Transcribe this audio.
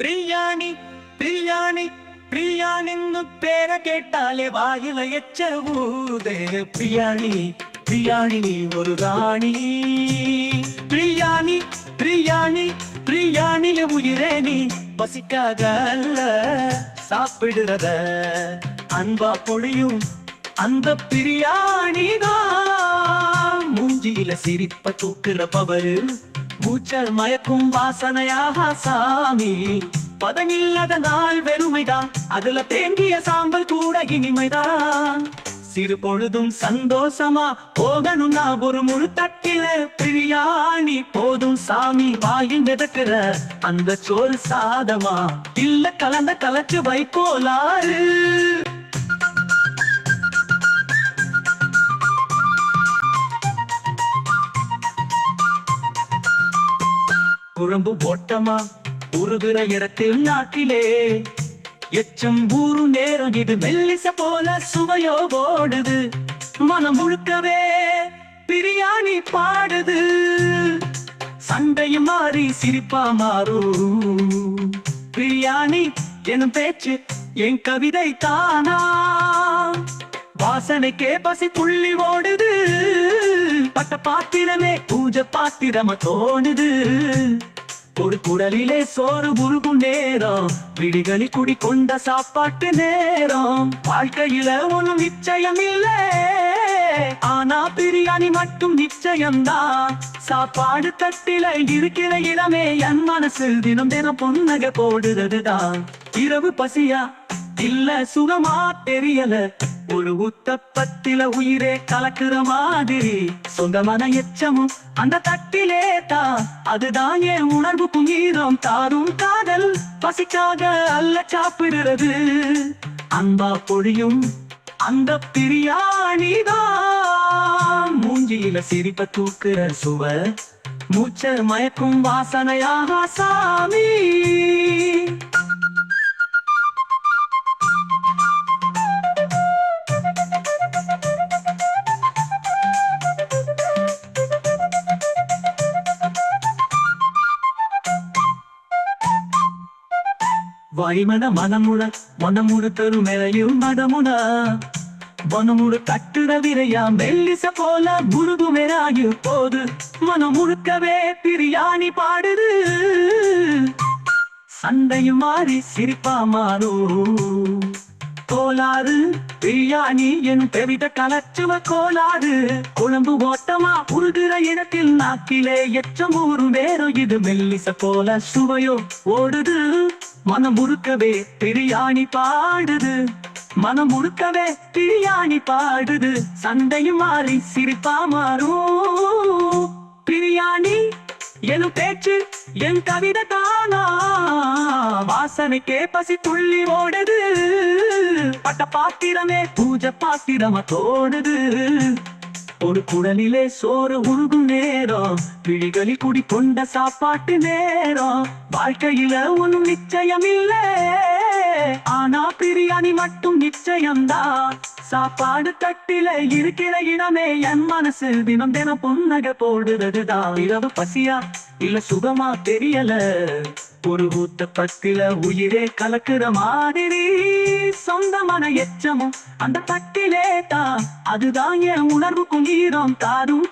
பிரியாணி பிரியாணி பிரியாணின்னு பேரை கேட்டாலே வாயில எச்ச ஊதே பிரியாணி பிரியாணி நீ ஒரு ராணி. பிரியாணி பிரியாணி பிரியாணில உயிரே நீ பசிக்காக அல்ல. சாப்பிடுறத அன்பா பொழியும் அந்த பிரியாணி தான். மூஞ்சியில சிரிப்ப தூக்குற பவரு கூச்சல் மயக்கும் வாசனையாக சாமி பதமில்லாத நாள் வெறுமைதான் அதுல தேங்கிய சாம்பல் கூட இனிமைதான் சிறு பொழுதும் சந்தோஷமா போகணும்னா ஒரு முழு தட்டில பிரியாணி போதும் சாமி வாயில் மிதக்கிற அந்த சோறு சாதமா இல்ல கலந்த கலச்சு வைக்கோலாறு குழம்பு போட்டமா? உருகுற இடத்தில் நாட்டிலே. எச்சம் ஊரு நேரம் இது மெல்லிச போல சுவையோ போடுது. மனம் முழுக்கவே பிரியாணி பாடுது. சண்டையும் மாறி சிரிப்பா மாறும். பிரியாணி எனும் பேச்சு என் கவிதை தானா? வாசனைக்கே பசி புள்ளி ஓடுது. பட்ட பாத்திரமே பூஜை பாத்திரமா தோணுது. ஒரு சோறு உருகும் நேரம். விடிகளி குடி கொண்ட சாப்பாட்டு நேரம். வாழ்க்கையில ஒண்ணும் நிச்சயம் இல்லை. ஆனா பிரியாணி மட்டும் நிச்சயம்தான். சாப்பாடு தட்டில இருக்கிற இளமே என் மனசில் தினம் தினம் பொன்னக போடுறதுதான். இரவு பசியா? இல்ல சுகமா? தெரியல. ஒரு உத்தப்பத்தில உயிரே கலக்குற மாதிரி. சொந்தமான எச்சமும் அந்த தட்டிலே தான். அதுதான் என் உணர்வு புங்கீரம் தாரும் காதல். பசிக்காக அல்ல சாப்பிடுறது. அன்பா பொழியும் அந்த பிரியாணிதான். மூஞ்சியில சிரிப்ப தூக்குற சுவர் மூச்ச மயக்கும் வாசனையாக சாமி. வைமன மனமுட மனமுடு தருமெலையும் மதமுட மனமுடு கட்டுற விரையா மெல்லிச போல முருகு மெராகி போது. மனம் முழுக்கவே பிரியாணி பாடுது. சண்டையும் மாறி சிரிப்பா மாறும் கோலாறு பிரியாணி என் பெரித கலச்சுவ கோலாறு குழம்பு ஓட்டமா உருகிற இடத்தில் நாக்கிலே எச்சம் ஊரும் வேறோ இது மெல்லிச போல சுவையோ ஓடுது. மனம் முறுக்கவே பிரியாணி பாடுது. மனம் முறுக்கவே பிரியாணி பாடுது. சண்டையும் மாறி சிரிப்பா மாறும். பிரியாணி என் பேச்சு என் கவிதை தானா? வாசனைக்கே பசி துள்ளி ஓடுது. பட்ட பாத்திரமே பூஜை பாத்திரமா தோடுது ஒரு குடலிலே சோறு உருகும் நேரம். பிழிகளி குடி கொண்ட சாப்பாட்டு நேரம். வாழ்க்கையில ஒன்னும் நிச்சயம் இல்ல ஆனா பிரியாணி மட்டும் நிச்சயம்தான். சாப்பாடு தட்டில இருக்கிற இடமே என் மனசு தினம் தினம் புன்னக போடுறதுதான். இரவு பசியா இல்ல சுகமா தெரியல. ஒரு ஊத்த பத்தில உயிரே கலக்குற மாதிரி சொந்தமான எச்சமும் அந்த தட்டிலே தான். அதுதான் என் உணர்வுக்கும் ஈரம் தாரும்.